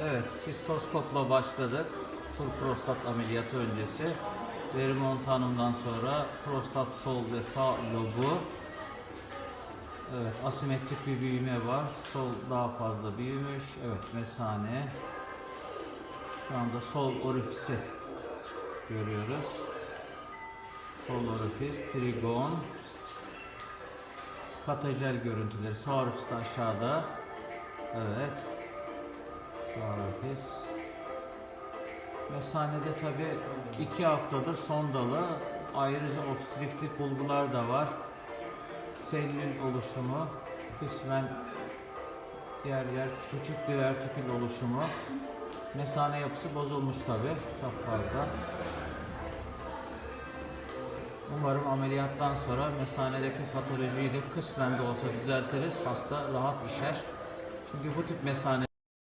Evet, sistoskopla başladık. Full prostat ameliyatı öncesi. Verimon tanımdan sonra prostat sol ve sağ lobu. Evet, asimetrik bir büyüme var. Sol daha fazla büyümüş. Evet, mesane. Şu anda sol orifisi görüyoruz. Sol orifis, trigon. Katajel görüntüleri. Sağ orifis de aşağıda. Evet. Sağ orifis. Mesanede tabi iki haftadır sondalı. Ayrıca obstrüktif bulgular da var. Selül oluşumu, kısmen yer yer küçük divertikül oluşumu. Mesane yapısı bozulmuş tabi çok fazla. Umarım ameliyattan sonra mesanedeki patolojiyi de kısmen de olsa düzeltiriz. Hasta rahat işer. Çünkü bu tip mesane